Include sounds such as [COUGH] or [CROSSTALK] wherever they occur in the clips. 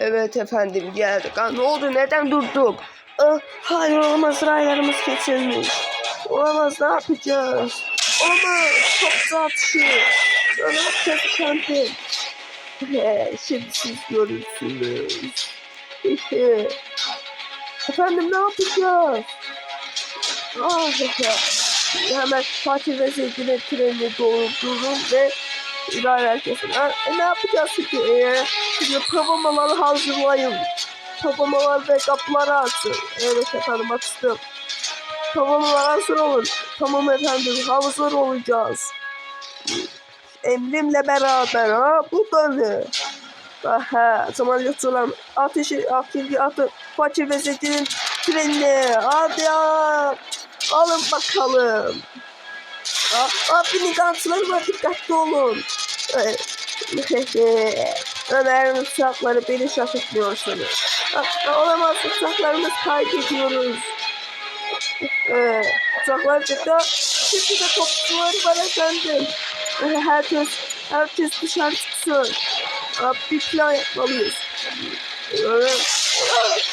Evet efendim geldik. Aa, ne oldu neden durduk? Aa, hayır olamaz raylarımız kesilmiş. Olamaz ne yapacağız? Olamaz top atışı. Ne yapacağız efendim? He, şimdi siz görürsünüz. [LAUGHS] Efendim ne yapacağız? Ah hehe. Hemen Fatih ve Zeytin'e treni doldurun ve İdare herkesin. E, ne yapacağız şimdi? Ee, şimdi provamaları hazırlayın. Provamalar ve kapıları açın. Evet efendim açtım. Provamalar hazır olun. Tamam efendim hazır olacağız. Emrimle beraber ha bu da ne? Aha, zaman yatırılan ateşi akıllı atı Fatih ve Zeytin'in trenine hadi ya. Alın bakalım. Aa minigansları var dikkatli olun. [LAUGHS] Ömer'in uçakları beni şaşırtmıyorsunuz. Olamaz uçaklarımız kaybediyoruz. Ee, uçaklar çıktı. Şimdi de topçuları var efendim. Ee, herkes, herkes dışarı çıksın. Bir plan yapmalıyız.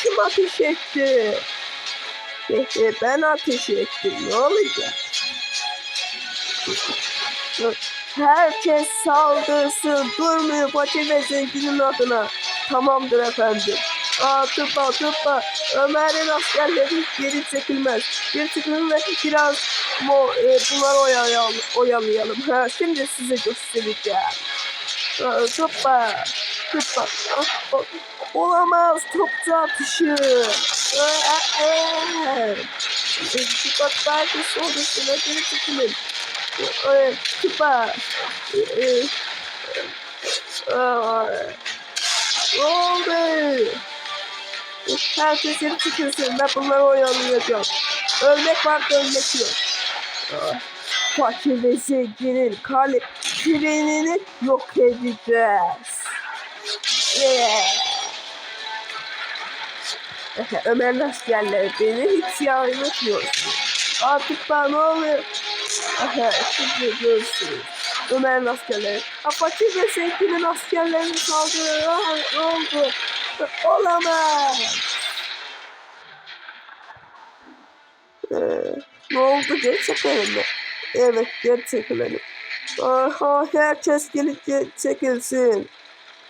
Kim ateş etti? Ee, ben ateş ettim. Ne olacak? Herkes saldırsın. Durmuyor Fatih ve Zengin'in adına. Tamamdır efendim. Aa tıpa tıpa. Ömer'in askerleri geri çekilmez. Geri çekilin ve biraz mo, e, bunları oyalayalım. oyalayalım. Ha, şimdi size göstereceğim. Aa, tıpa. Tıpa. Ah, olamaz. Topçu atışı. Aa, aa. Tıpa belki ordusuna geri çekilin. Tıpa. Oldu? Herkes yeri çıkıyorsun. Ben bunları oyalayacağım. Ölmek var ölmek yok. Fakir ve zenginin kalip trenini yok edeceğiz. Yeah. Ömer askerleri beni hiç yanıltmıyorsun. Artık bana ne oluyor? Şimdi görürsünüz. Ömer'in askerleri. Apache ve Sevgi'nin askerlerini saldırıyor. Ah, Ne oldu? Olamaz. Ee, ne oldu? Geri çekelim mi? Evet, geri çekilelim. Aha, herkes gelip çekilsin.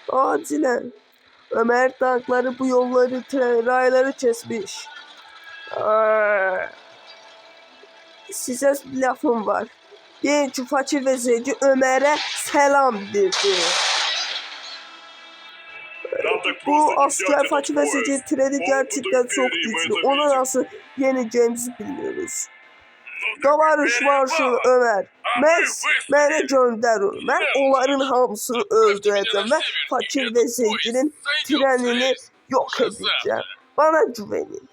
Acilen. Ömer tankları bu yolları, tren- rayları kesmiş. Aa, size lafım var. Genç fakir ve zenci Ömer'e selam dedi. Bu asker fakir ve zenci treni gerçekten çok güçlü. Onu nasıl yeneceğimizi bilmiyoruz. Davarış marşalı Ömer. Beni gönder onu. Ben onların hamısını öldüreceğim ve fakir ve zencinin trenini yok edeceğim. Bana güvenin.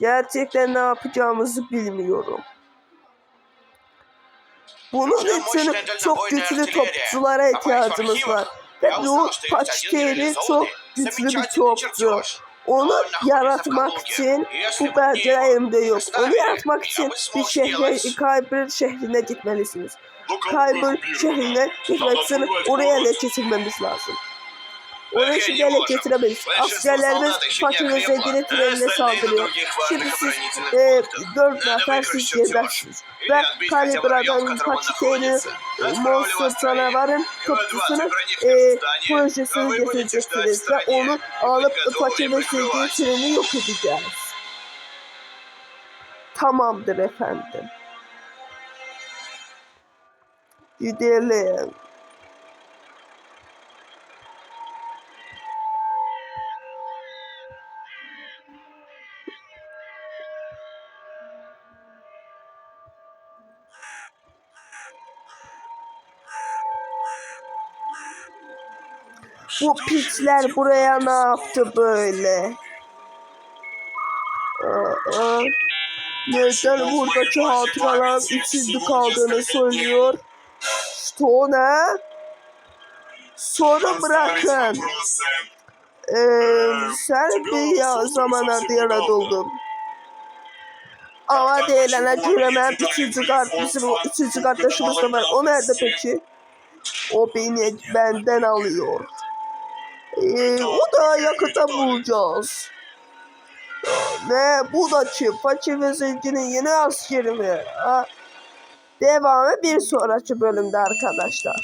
Gerçekten ne yapacağımızı bilmiyorum. Bunun için çok güçlü topçulara ihtiyacımız var. Ve bu Paçkeri çok güçlü bir topçu. Onu yaratmak için bu elimde yok. Onu yaratmak için bir şehre, Kaybır şehrine gitmelisiniz. Kaybır şehrine gitmek için oraya ele getirmemiz lazım. Oraya şimdi ele getiremeyiz. Askerlerimiz fakir ve zenginin trenine saldırıyor. Şimdi siz e, dört nefer siz gebersiniz. Ve Kalibra'dan Paçikeni Monster canavarın topçusunu e, projesini getireceksiniz. Ve onu alıp fakir ve zenginin trenini yok edeceğiz. Tamamdır efendim. Gidelim. Bu piçler buraya ne yaptı böyle? Aa, neden buradaki hatıraların içinde kaldığını söylüyor? Sonra sonra bırakın. Ee, sen bir ya zamanlarda yaratıldın. Ama değerlerine göre ben üçüncü kart, bizim üçüncü kardeşimiz de var. O nerede peki? O beni benden alıyor. Ee, o da yakında bulacağız. Ne? Bu da kim? Fakir ve zenginin yeni askeri mi? Ha? Devamı bir sonraki bölümde arkadaşlar.